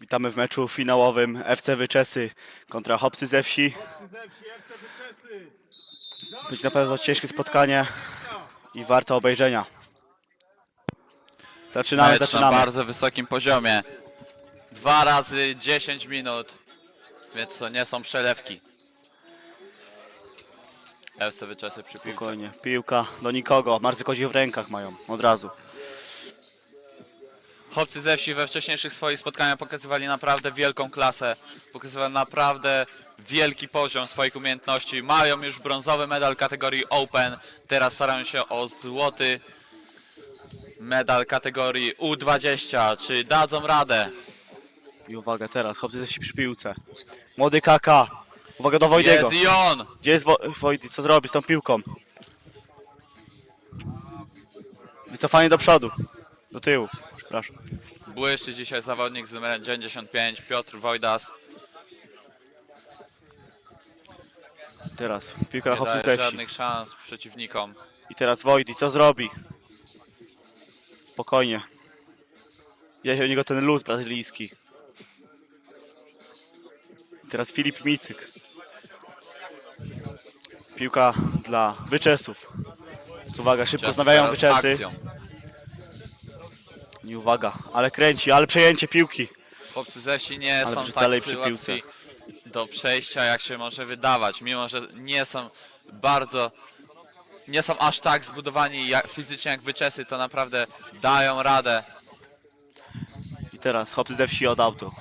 Witamy w meczu finałowym FC Wyczesy kontra Hopcy ze wsi. Być na pewno ciężkie spotkanie i warte obejrzenia. Zaczynamy, Mecz na zaczynamy. bardzo wysokim poziomie. Dwa razy 10 minut, więc to nie są przelewki. FC wyczesy przy piłce. Spokojnie. Piłka do nikogo. Marsy kozi w rękach mają od razu. Chłopcy ze wsi we wcześniejszych swoich spotkaniach pokazywali naprawdę wielką klasę. Pokazywali naprawdę wielki poziom swoich umiejętności. Mają już brązowy medal kategorii Open. Teraz starają się o złoty medal kategorii U20. Czy dadzą radę? I uwaga teraz, Hopcy ze wsi przy piłce. Młody Kaka. Uwaga do Wojdiego. Jest i on! Gdzie jest Wo Wojdy? Co zrobi z tą piłką? Wycofanie do przodu. Do tyłu. Przepraszam. Błyszczy dzisiaj zawodnik z numerem 95, Piotr Wojdas. Teraz piłka na Nie daje żadnych szans przeciwnikom. I teraz Wojdy, co zrobi? Spokojnie. Jest u niego ten luz brazylijski. I teraz Filip Micyk. Piłka dla wyczesów. Uwaga, szybko znawiają wyczesy. akcją. Nie uwaga, ale kręci, ale przejęcie piłki. Chłopcy ze wsi nie Ale są przecież dalej tak przy łatwi do przejścia, jak się może wydawać. Mimo, że nie są bardzo... Nie są aż tak zbudowani jak, fizycznie jak wyczesy, to naprawdę dają radę. I teraz chłopcy ze wsi od autu.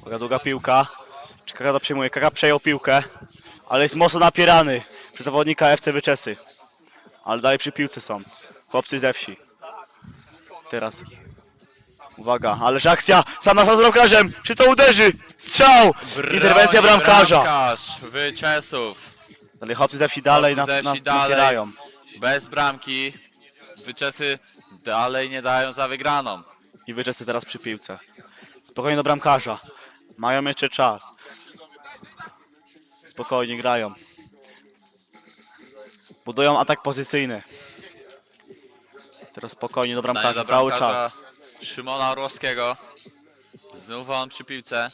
Uwaga, długa piłka. Czy Kaka to przejmuje? Kaka przejął piłkę, ale jest mocno napierany przez zawodnika FC Wyczesy. Ale dalej przy piłce są. Chłopcy ze wsi. Teraz. Uwaga, ależ akcja! Sam na sam z bramkarzem! Czy to uderzy? Strzał! Interwencja Broni bramkarza! Bramkarz wyczesów. Dalej chłopcy ze wsi dalej, Chłopcy na, ze na, wsi dalej napierają. bez bramki. Wyczesy dalej nie dają za wygraną. I wyczesy teraz przy piłce. Spokojnie do bramkarza. Mają jeszcze czas. Spokojnie grają. Budują atak pozycyjny. Teraz spokojnie do bramkarza cały czas. Szymona Orłowskiego. Znów on przy piłce.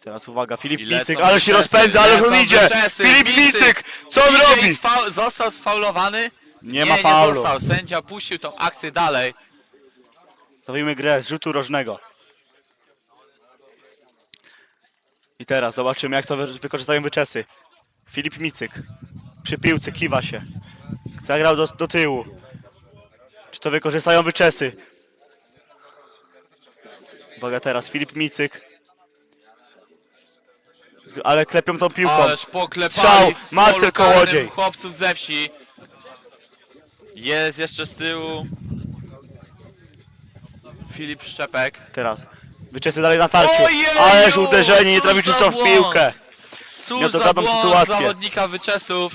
Teraz uwaga, Filip I lecą Micyk, ale się wyczesy, rozpędza, ale on idzie! wyczesy, Filip Micyk. Co on robi? został sfaulowany? Nie ma faulu. Nie został. Sędzia puścił tą akcję dalej. Zawijmy grę z rzutu rożnego. I teraz zobaczymy jak to wy- wykorzystają wyczesy. Filip Micyk przy piłce kiwa się. Zagrał do, do tyłu. Czy to wykorzystają wyczesy? Uwaga teraz, Filip Micyk. Ale klepią tą piłką. Ależ poklepali Strzał, Marcel Kołodziej. chłopców ze wsi. Jest jeszcze z tyłu. Filip Szczepek. Teraz. Wyczesy dalej na tarczy. Ojeju, Ależ uderzenie, nie cóż trafił za czysto w błąd. piłkę. Cóż Miał za dogadną błąd sytuację. zawodnika wyczesów.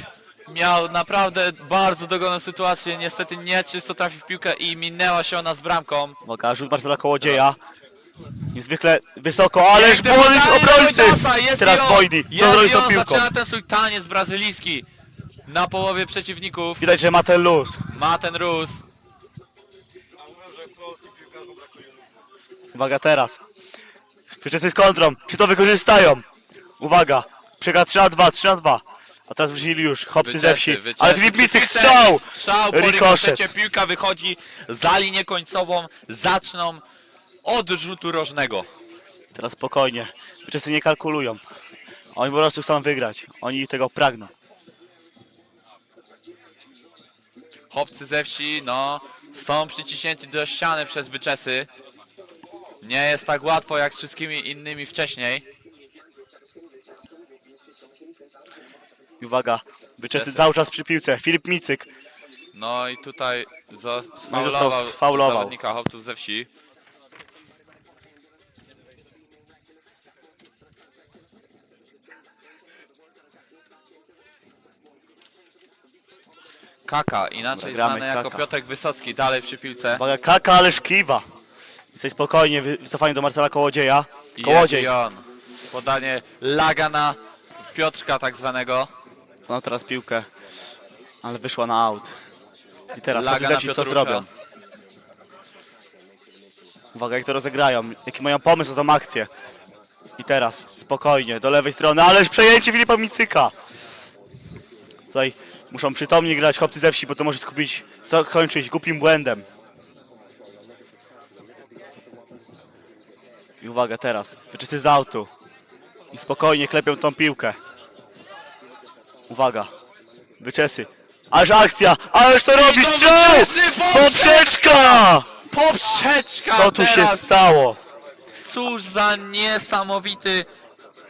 Miał naprawdę bardzo dogodną sytuację. Niestety nie czysto trafił w piłkę i minęła się ona z bramką. Uwaga, rzut Marcela Kołodzieja. Niezwykle wysoko, ależ Piękne błąd podanie obrońcy! Jest Teraz on, Wojdy, co jest zrobi z i tą on, piłką? Zaczyna ten swój taniec brazylijski na połowie przeciwników. Widać, że ma ten luz. Ma ten róz. Uwaga teraz. Wyczesy z kontrą. Czy to wykorzystają? Uwaga. Przega 3 na 2, 3 na 2. A teraz wrócili już chłopcy ze wsi. Ale Filip wyczesy, strzał! Strzał, po Rikoszet. rikoszecie piłka wychodzi za linię końcową. Zaczną od rzutu rożnego. Teraz spokojnie. Wyczesy nie kalkulują. Oni po prostu chcą wygrać. Oni tego pragną. Chłopcy ze wsi, no, są przyciśnięci do ściany przez wyczesy. Nie jest tak łatwo jak z wszystkimi innymi wcześniej. I uwaga. Wyczesy Wyczesy. cały czas przy piłce. Filip Micyk. No i tutaj sfaulował sfaulował. zawodnika chłopców ze wsi. Kaka, inaczej Dobra, gramy znany jako Kaka. Piotrek Wysocki, dalej przy piłce. Uwaga, Kaka, ależ kiwa. Jesteś spokojnie. wy- Wycofanie do Marcela Kołodzieja. Kołodziej. jest i on. Podanie laga na Piotrka tak zwanego. No teraz piłkę. Ale wyszła na aut. I teraz Laga Laga na co Piotrusza. zrobią. Uwaga, jak to rozegrają. Jaki mają pomysł na tą akcję. I teraz, spokojnie, do lewej strony, ależ przejęcie Filipa Micyka. Tutaj muszą przytomnie grać chłopcy ze wsi, bo to może skupić, to kończyć głupim błędem. I uwaga teraz, wyczysty z autu. I spokojnie klepią tą piłkę. Uwaga, wyczesy. Ależ akcja, ależ to robi to strzał! Poprzeczka! Poprzeczka Co tu się teraz! stało? Cóż za niesamowity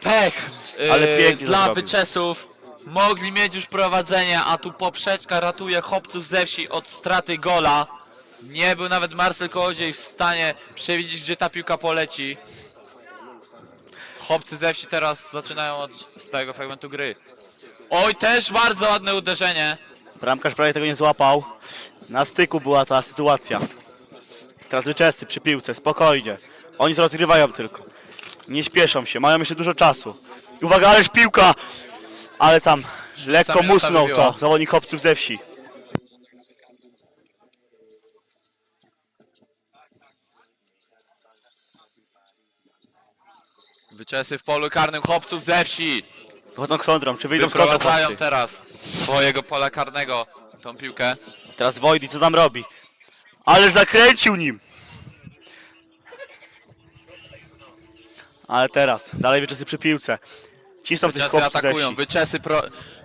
pech e, Ale pięknie to dla zrobił. wyczesów. Mogli mieć już prowadzenie, a tu poprzeczka ratuje chłopców ze wsi od straty gola. Nie był nawet Marcel Kołodziej w stanie przewidzieć, gdzie ta piłka poleci. Chłopcy ze wsi teraz zaczynają od stałego fragmentu gry. Oj, też bardzo ładne uderzenie. Bramkarz prawie tego nie złapał. Na styku była ta sytuacja. Teraz wyczesy przy piłce, spokojnie. Oni to rozgrywają tylko. Nie śpieszą się, mają jeszcze dużo czasu. I uwaga, ależ piłka! Ale tam lekko musnął to zawodnik chłopców ze wsi. Wyczesy w polu karnym chłopców ze wsi. Wychodzą kontrą, czy wyjdą z Wyprowadzają chłopcy? teraz swojego pola karnego tą piłkę. Teraz Wojdi, co tam robi? Ależ zakręcił nim! Ale teraz, dalej wyczesy przy piłce. Cisną tych Wyczesy chłopców ze atakują, wsi. wyczesy pro,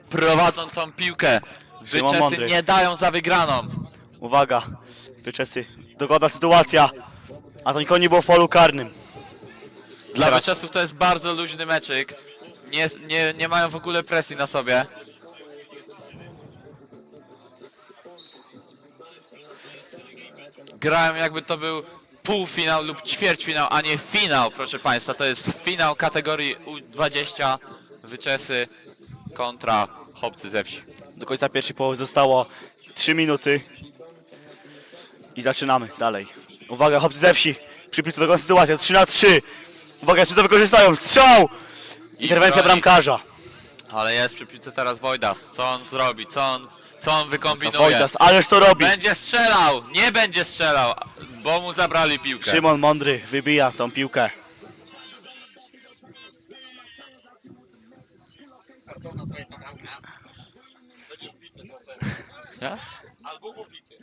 prowadzą tą piłkę. Szymon Wyczesy Mądry. nie dają za wygraną. Uwaga, wyczesy, dogodna sytuacja, a to nikogo nie było w polu karnym. Dla Teraz- wyczesów to jest bardzo luźny meczyk. Nie, nie, nie mają w ogóle presji na sobie. Grają jakby to był półfinał lub ćwierćfinał, a nie finał, proszę Państwa. To jest finał kategorii U20 wyczesy kontra chłopcy ze wsi. Do końca pierwszej połowy zostało 3 minuty i zaczynamy dalej. Uwaga, chłopcy ze wsi, przypisz do tego sytuacja, 3 na 3. Uwaga, czy to wykorzystają? Strzał! Interwencja broni. bramkarza. Ale jest przy piłce teraz Wojdas. Co on zrobi? Co on, co on wykombinuje? Wojtas, ależ to robi. Będzie strzelał! Nie będzie strzelał, bo mu zabrali piłkę. Szymon Mądry wybija tą piłkę.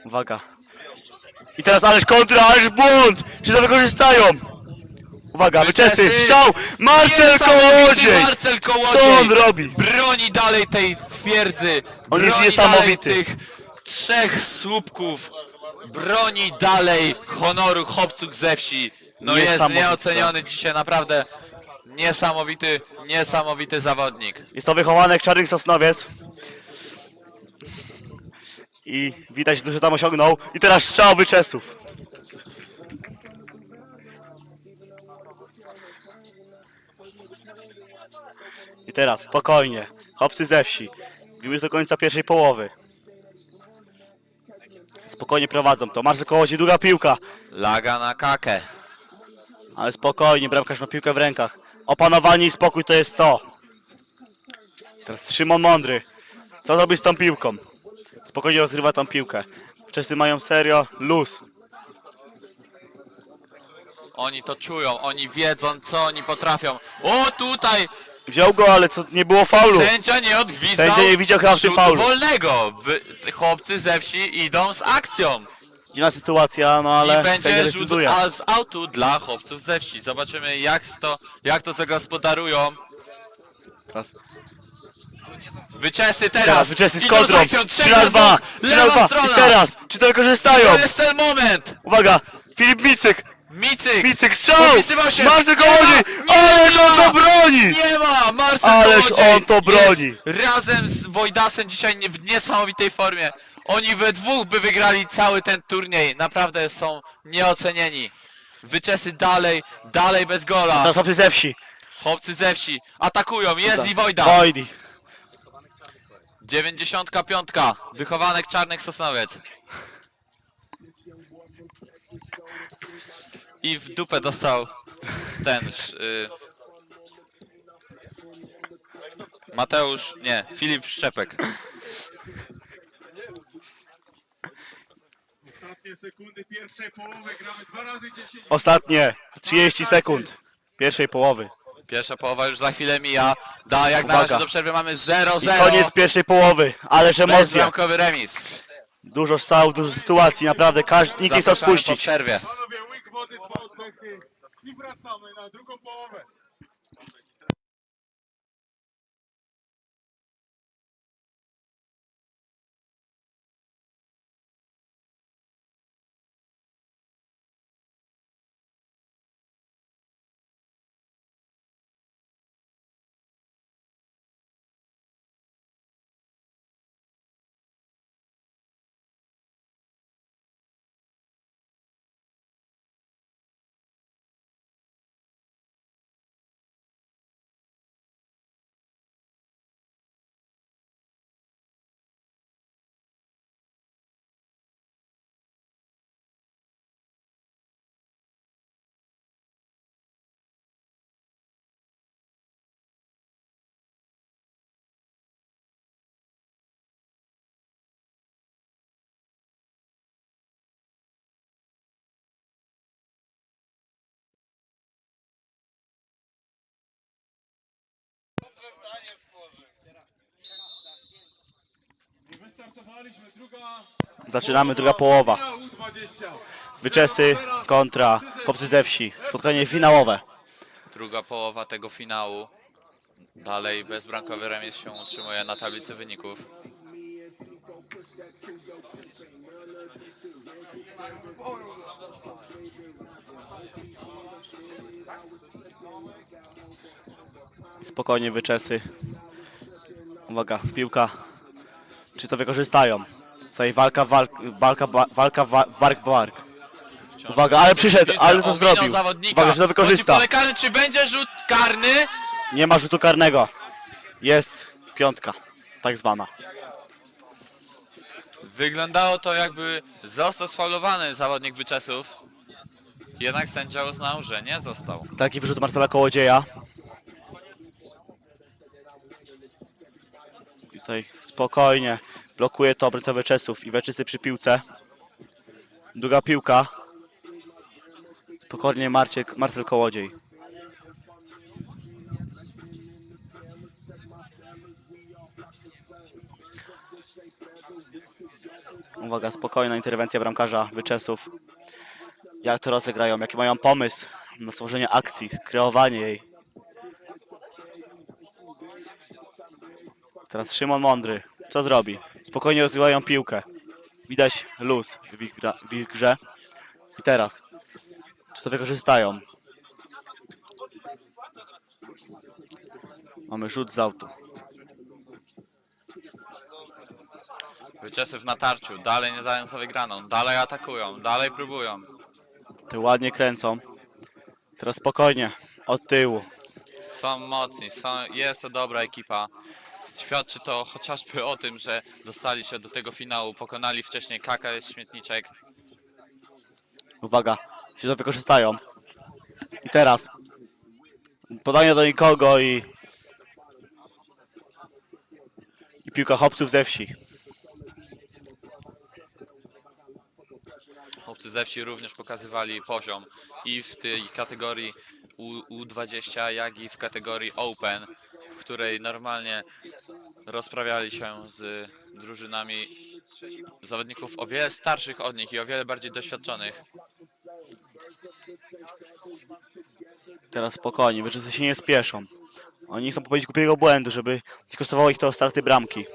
Uwaga. I teraz ależ kontra, ależ błąd! Czy to wykorzystają? Uwaga, Wyczesy. strzał! Marcel Niesamowity Kołodziej! Marcel Kołodziej! Co on robi? Broni dalej tej twierdzy. On jest broni niesamowity. Dalej tych trzech słupków. Broni dalej honoru chłopców ze wsi. No jest Niesamowite. nieoceniony dzisiaj naprawdę niesamowity, niesamowity zawodnik. Jest to wychowanek Czarnych Sosnowiec. I widać, że tam osiągnął. I teraz strzał wyczesów. I teraz spokojnie. Chłopcy ze wsi. Już do końca pierwszej połowy. Spokojnie prowadzą to. Marcel Kołodziej, długa piłka. Laga na kakę. Ale spokojnie, bramkarz ma piłkę w rękach. Opanowanie i spokój to jest to. Teraz Szymon Mądry. Co zrobi z tą piłką? Spokojnie rozgrywa tą piłkę. Wszyscy mają serio luz. Oni to czują, oni wiedzą co oni potrafią. O tutaj Wziął go, ale co nie było faulu. Sędzia nie odgwizdał Sędzia nie widział chyba tym rzutu faulu. wolnego. Wy, chłopcy ze wsi idą z akcją. Dziwna sytuacja, no ale I będzie rzut decyduje. a z autu dla chłopców ze wsi. Zobaczymy jak to, jak to zagospodarują. Teraz, Wyczesy teraz. teraz wyczesy z Idą kontrą. akcją, 3 trzech na do 2. dwóch. 3 na Lewa 2. strona. I teraz, czy to wykorzystają? To jest ten moment. Uwaga, Filip Micyk. Micyk. Micyk strzał! Popisywał się. Marcel Nie ma, Kołodziej! nie Ależ ma. on to broni! Nie ma! Marcel Ależ Kołodziej on to broni. Jest razem z Wojdasem dzisiaj nie- w niesamowitej formie. Oni we dwóch by wygrali cały ten turniej. Naprawdę są nieocenieni. Wyczesy dalej, dalej bez gola. Teraz chłopcy ze wsi. Chłopcy ze wsi atakują. Jest i Wojdas. Wojdi. 95. Wychowanek Czarnych Sosnowiec. I w dupę dostał ten. Y... Mateusz. Nie, Filip Szczepek. ostatnie sekundy pierwszej połowy. Gramy 2 razy 10 Ostatnie 30 sekund pierwszej połowy. Pierwsza połowa już za chwilę mija. Da, jak na Uwaga. razie do przerwy mamy I 0-0. koniec pierwszej połowy, ależ emocje. Bezbramkowy remis. Dużo strzałów, dużo sytuacji, naprawdę każdy, nikt nie chce Zapraszamy po odpuścić. przerwie. Panowie, wody, dwa oddechy i wracamy na drugą połowę. I Wystartowaliśmy, druga Zaczynamy druga połowa. U20. Wyczesy kontra chłopcy ze wsi. Spotkanie finałowe. Druga połowa tego finału. Dalej bezbramkowy remis się utrzymuje na tablicy wyników. Spokojnie wyczesy. Uwaga, piłka. Czy to wykorzystają? Tutaj walka, walk, walka, ba- walka wa- bark, bark. Uwaga, ale przyszedł, ale to ominął zrobił. Zawodnika. Uwaga, że to wykorzysta. Chodzi pole karne, czy będzie rzut karny? Nie ma rzutu karnego. Jest piątka, tak zwana. Wyglądało to jakby został sfaulowany zawodnik wyczesów. Jednak sędzia uznał, że nie został. Taki wyrzut Marcela Kołodzieja. Tutaj spokojnie blokuje to obrońca Weczesów i Weczysy przy piłce. Druga piłka. Spokojnie Marciek, Marcel Kołodziej. Uwaga, spokojna interwencja bramkarza Wyczesów. Jak to rozegrają, jaki mają pomysł na stworzenie akcji, kreowanie jej. Teraz Szymon Mądry. Co zrobi? Spokojnie rozgrywają piłkę. Widać luz w ich, gra, w ich grze. I teraz. Czy to wykorzystają? Mamy rzut z autu. Wyczesy w natarciu, dalej nie dają sobie graną, dalej atakują, dalej próbują. Te ładnie kręcą. Teraz spokojnie. Od tyłu. Są mocni, są, jest to dobra ekipa. Świadczy to chociażby o tym, że dostali się do tego finału, pokonali wcześniej KKS Śmietniczek. Uwaga. Czy to wykorzystają? I teraz. Podanie do nikogo i... I piłka chłopców ze wsi. Chłopcy ze wsi również pokazywali poziom i w tej kategorii U, U20, jak i w kategorii Open, w której normalnie rozprawiali się z drużynami zawodników o wiele starszych od nich i o wiele bardziej doświadczonych. Teraz spokojnie, Wyczesy się nie spieszą. Oni chcą popełnić głupiego błędu, żeby nie kosztowało ich to straty bramki.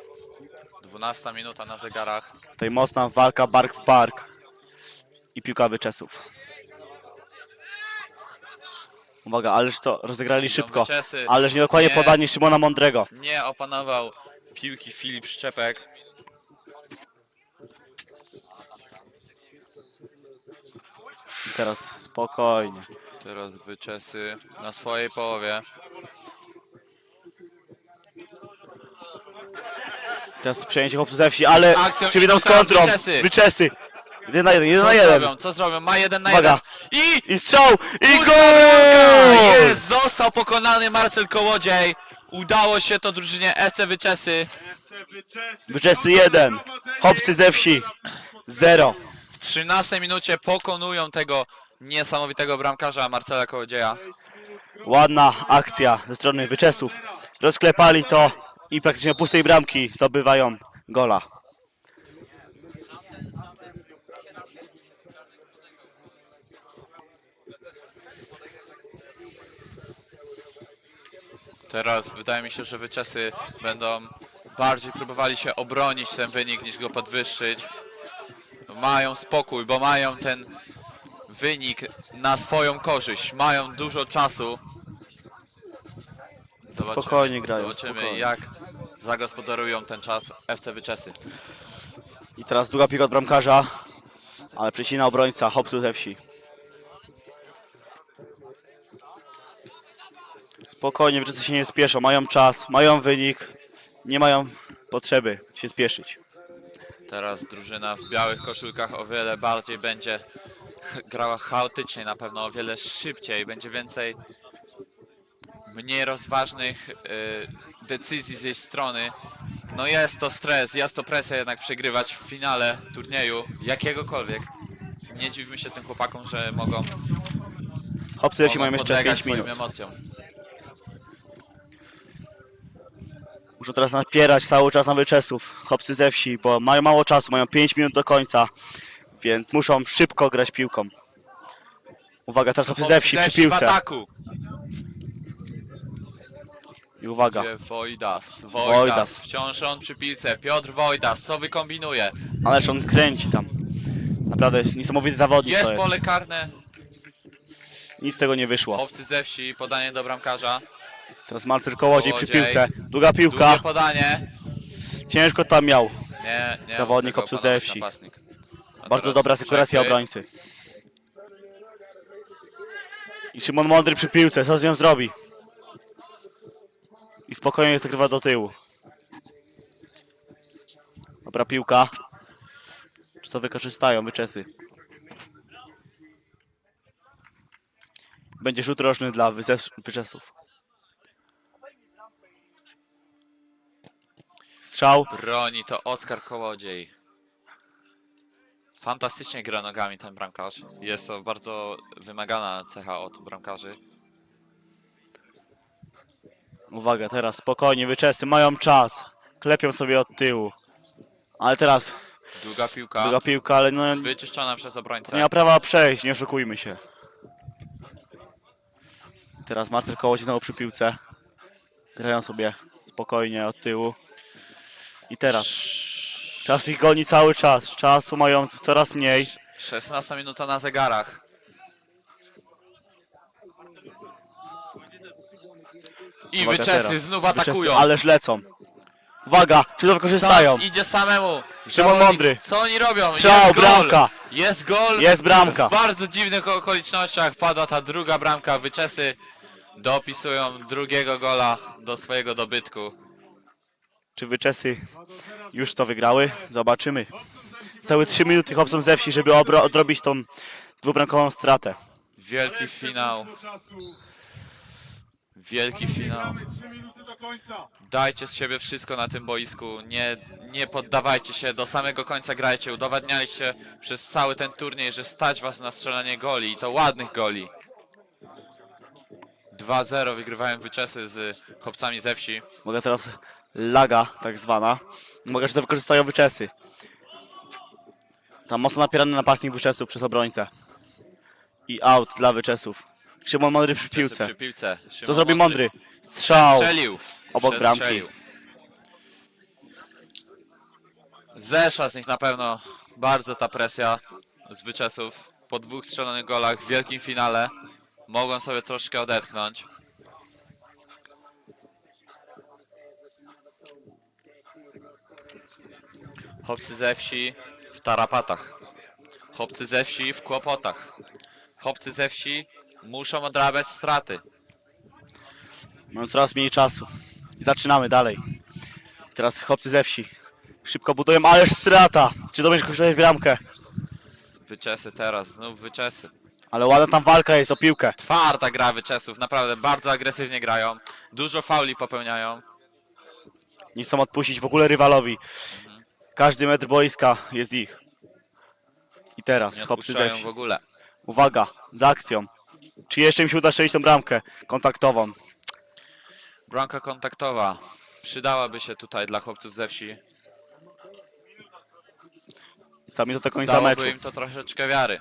12 minuta na zegarach. Tutaj mocna walka bark w bark. I piłka Wyczesów. Uwaga, ależ to rozegrali szybko. Ależ niedokładnie Nie. podanie Szymona Mądrego. Nie opanował piłki Filip Szczepek. Teraz spokojnie. Teraz wyczesy na swojej połowie. Teraz przejęcie chłopców ze wsi, ale akcją czy idą z kontrą? Wyczesy. Wyczesy. Jeden na jeden, jeden Co na jeden. zrobią? Co zrobią? Ma jeden na Uwaga. jeden. I I strzał! I Ósma gol! Jest! Został pokonany Marcel Kołodziej. Udało się to drużynie FC Wyczesy. Wyczesy. Wyczesy jeden. Chłopcy ze wsi. Zero. W 13 minucie pokonują tego niesamowitego bramkarza Marcela Kołodzieja. Ładna akcja ze strony wyczesów. Rozklepali to i praktycznie pustej bramki zdobywają gola. Teraz wydaje mi się, że wyczesy będą bardziej próbowali się obronić ten wynik niż go podwyższyć. Mają spokój, bo mają ten wynik na swoją korzyść. Mają dużo czasu. Zobaczymy, Spokojnie grają, Zobaczymy spokojnie. jak zagospodarują ten czas FC Wyczesy. I teraz długa piłka od bramkarza, ale przecina obrońca Hopsu ze wsi. Spokojnie, wyczesy się nie spieszą, mają czas, mają wynik, nie mają potrzeby się spieszyć. Teraz drużyna w białych koszulkach o wiele bardziej będzie grała chaotycznie, na pewno o wiele szybciej, będzie więcej mniej rozważnych y, decyzji z jej strony. No jest to stres, jest to presja jednak przegrywać w finale turnieju jakiegokolwiek. Nie dziwmy się tym chłopakom, że mogą, Hopsy mogą mają jeszcze podlegać 5 swoim minut. emocjom. Muszą teraz napierać cały czas na wyczesów. Hopsy ze wsi, bo mają mało czasu, mają 5 minut do końca, więc muszą szybko grać piłką. Uwaga, teraz hopsy ze wsi przy w piłce. ataku! I uwaga, Gdzie Wojdas, Wojdas, Wojdas. wciąż on przy piłce, Piotr Wojdas, co wykombinuje? ależ on kręci tam. Naprawdę jest niesamowity zawodnik Jest to jest. pole karne, Nic z tego nie wyszło. chłopcy ze wsi, podanie do bramkarza, Teraz Marcel Kołodziej przy Kołodziej. piłce. Długa piłka, długie podanie, ciężko tam miał. nie, nie Zawodnik tego Opsu napastnik. A Bardzo teraz dobra sekuracja obrońcy. I Szymon Mądry przy piłce, co z nią zrobi? I spokojnie zakrywa do tyłu. Dobra piłka. Czy to wykorzystają wyczesy? Będzie rzut roczny dla wyzes- wyczesów. Strzał. Broni to Oskar Kołodziej. Fantastycznie gra nogami ten bramkarz. Jest to bardzo wymagana cecha od bramkarzy. Uwaga, teraz spokojnie, wyczesy mają czas. Klepią sobie od tyłu. Ale teraz Długa piłka, druga piłka, ale no wyczyszczona przez obrońcę. nie ma prawa przejść, nie oszukujmy się. Teraz Marcel Kołodziej znowu przy piłce. Grają sobie spokojnie od tyłu. I teraz czas ich goni cały czas. Czasu mają coraz mniej. 16 minuta na zegarach. I Uwaga wyczesy teraz. znów atakują. ależ lecą. Uwaga, czy to wykorzystają? Sam idzie samemu. Szymon Zawodnik- Mądry. Co oni robią? Strzał, Jest gol. bramka. Jest gol. Jest bramka. W bardzo dziwnych okolicznościach padła ta druga bramka. Wyczesy dopisują drugiego gola do swojego dobytku. Czy wyczesy już to wygrały? Zobaczymy. Zostały 3 minuty chłopcom ze wsi, żeby odrobić tą dwubramkową stratę. Wielki finał. Wielki finał. Mamy 3 minuty do końca. Dajcie z siebie wszystko na tym boisku. Nie, nie poddawajcie się. Do samego końca grajcie. Udowadnialiście przez cały ten turniej, że stać was na strzelanie goli. I to ładnych goli. 2-0 wygrywają wyczesy z chłopcami ze wsi. Mogę teraz laga, tak zwana. Mogę, że to wykorzystają wyczesy. Tam mocno napierany napastnik wyczesów przez obrońcę. I out dla wyczesów. Szymon Mądry przy piłce. Przy piłce. Co Szymon zrobi Mądry? Strzał. Strzelił. Obok bramki. Przestrzelił. Zeszła z nich na pewno bardzo ta presja z wyczesów. Po dwóch strzelonych golach w wielkim finale mogą sobie troszkę odetchnąć. Chłopcy ze wsi w tarapatach. Chłopcy ze wsi w kłopotach. Chłopcy ze wsi muszą odrabiać straty. Mają coraz mniej czasu. I zaczynamy dalej. Teraz chłopcy ze wsi. Szybko budują, ależ strata! Czy to będzie kosztować bramkę? Wyczesy teraz, znów wyczesy. Ale ładna tam walka jest o piłkę. Twarda gra wyczesów, naprawdę bardzo agresywnie grają. Dużo fauli popełniają. Nie chcą odpuścić w ogóle rywalowi. Każdy metr boiska jest ich. I teraz, Nie odpuszczają wsi. w ogóle. Uwaga, za akcją. Czy jeszcze mi się uda strzelić tą bramkę kontaktową? Bramka kontaktowa. Przydałaby się tutaj dla chłopców ze wsi. Zostało mi to do końca meczu. Dałoby im to troszeczkę wiary.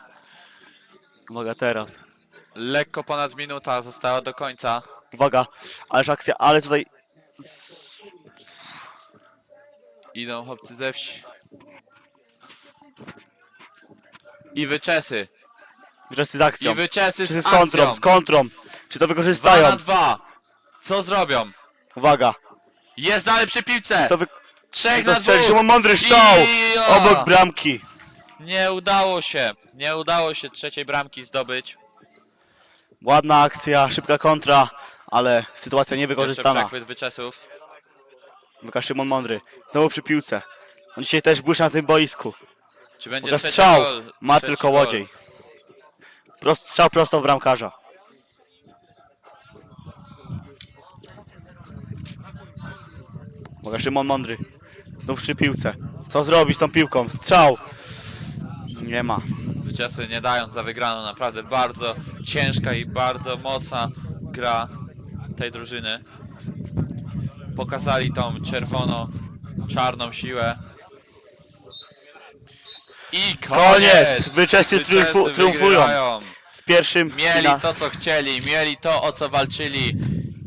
Uwaga teraz. Lekko ponad minuta została do końca. Uwaga, ależ akcja, ale tutaj Idą chłopcy ze wsi. I wyczesy. wrzesy z akcją. I wyczesy Czy z z kontrą, akcją. z kontrą. Czy to Dwa na wykorzystają? dwa. Co zrobią? Uwaga. Jest dalej przy piłce. To wy... Trzech To na strzeli, dwóch. Szymon Mądry strzał! I- o! Obok bramki. Nie udało się. Nie udało się trzeciej bramki zdobyć. Ładna akcja, szybka kontra, ale sytuacja Jeszcze niewykorzystana. przechwyt wyczesów. Uwaga, Szymon Mądry. Znowu przy piłce. On dzisiaj też błyszczy na tym boisku. Czy będzie trzeci strzał. gol? Ma Trzeci tylko gol. łodziej. Prost, strzał prosto w bramkarza. Uwaga, Szymon Mądry. Znów przy piłce. Co zrobi z tą piłką? Strzał! Nie ma. Wyczesy nie dają za wygraną. Naprawdę bardzo ciężka i bardzo mocna gra tej drużyny. Pokazali tą czerwono-czarną siłę. I koniec! Koniec! Wyczesy triumfu- triumfują. wygrywają. W pierwszym Mieli fina- to, co chcieli, mieli to, o co walczyli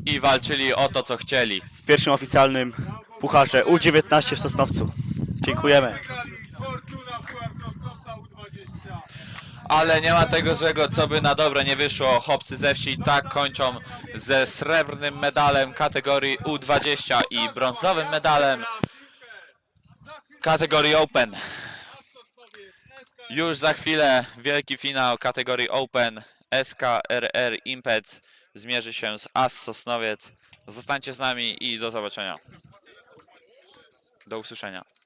i walczyli o to, co chcieli. w pierwszym oficjalnym pucharze U19 w Sosnowcu. Dziękujemy. Wygrali Fortuna Puchar Sosnowca U20. Ale nie ma tego złego, co by na dobre nie wyszło. Chłopcy ze wsi tak kończą ze srebrnym medalem kategorii U20 i brązowym medalem kategorii Open. Już za chwilę wielki finał kategorii Open. SKRR Impet zmierzy się z AS Sosnowiec. Zostańcie z nami i do zobaczenia. Do usłyszenia.